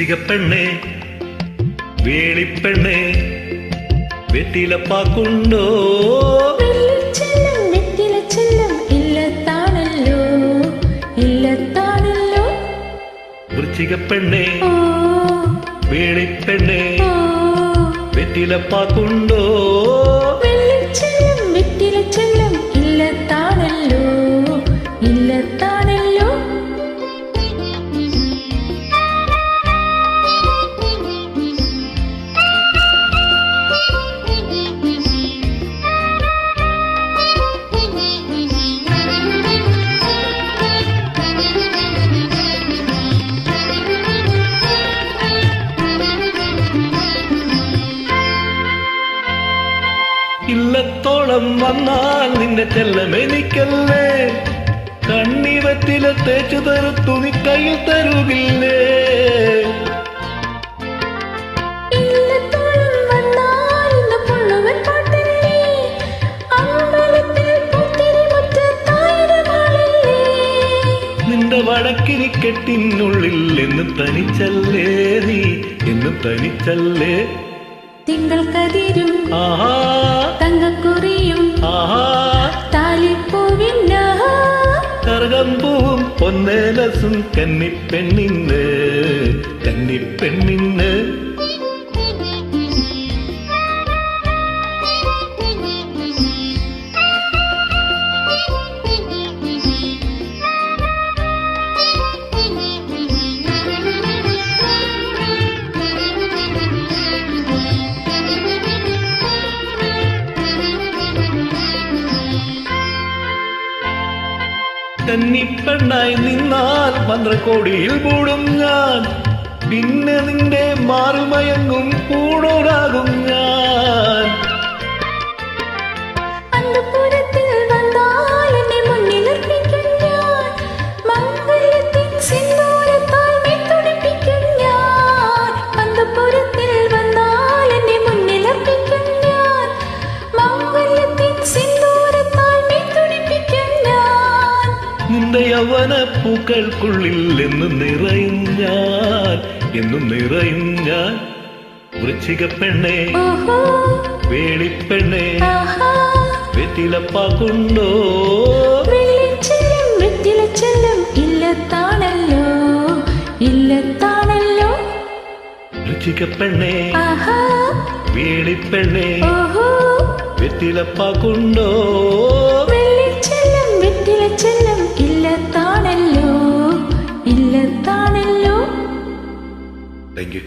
വൃശ്ചികപ്പെണ്ണേ വേളിപ്പെണ്ണേ വെറ്റിലപ്പാക്കുണ്ടോ വെള്ളിച്ചെല്ലം വെറ്റിലച്ചെല്ലം ഇല്ലത്താണല്ലോ ഇല്ലത്താണല്ലോ വൃശ്ചികപ്പെണ്ണേ ഓ വേളിപ്പെണ്ണേ ഓ വെറ്റിലപ്പാക്കുണ്ടോ ഇല്ലത്തോളം വന്നാൽ നിന്റെ ചെല്ലമെനിക്കല്ലേ കണ്ണിവത്തില തേച്ചു തരു തുണി കയ്യിൽ തരുകില്ലേ? ഇല്ലത്തോളം വന്നാൽ ഇന്ന് പുള്ളുവൻ പാട്ടല്ലേ? അമ്പലത്തിൽ പുത്തിരി മുറ്റത്തായിരമാളല്ലേ നിന്റെ വടക്കിനി കെട്ടിനുള്ളിൽ എന്ന് തനിച്ചല്ലേ നീ? എന്ന് തനിച്ചല്ലേ? തിങ്കൾ കതിരും ആഹാ കറുകമ്പൂവും പൊന്നേലസും കന്നിപ്പെണ്ണിന്ന് കന്നിപ്പെണ്ണിന്ന് കന്നിപ്പെണ്ണായി നിന്നാൽ മന്ത്രക്കോടിയിൽ കൂടും ഞാൻ. പിന്നെ നിന്റെ മാറുമയങ്ങും കൂടോടാകും ഞാൻ. നിന്റെ യവന പൂക്കൾക്കുള്ളിൽ എന്ന് നിറയും ഞാൻ എന്നും നിറയും ഞാൻ വൃശ്ചിക പെണ്ണേ വേളിപ്പെണ്ണെ വെറ്റിലപ്പാക്കുണ്ടോ ചെല്ലും ഇല്ലത്താണല്ലോ ഇല്ലത്താണല്ലോ. വൃശ്ചിക പെണ്ണേ വേളിപ്പെണ്ണേ വെറ്റിലപ്പാക്കുണ്ടോ? വെറ്റിലച്ചെല്ലും ഇല്ലത്താണല്ലോ ഇല്ലത്താണല്ലോ. Thank you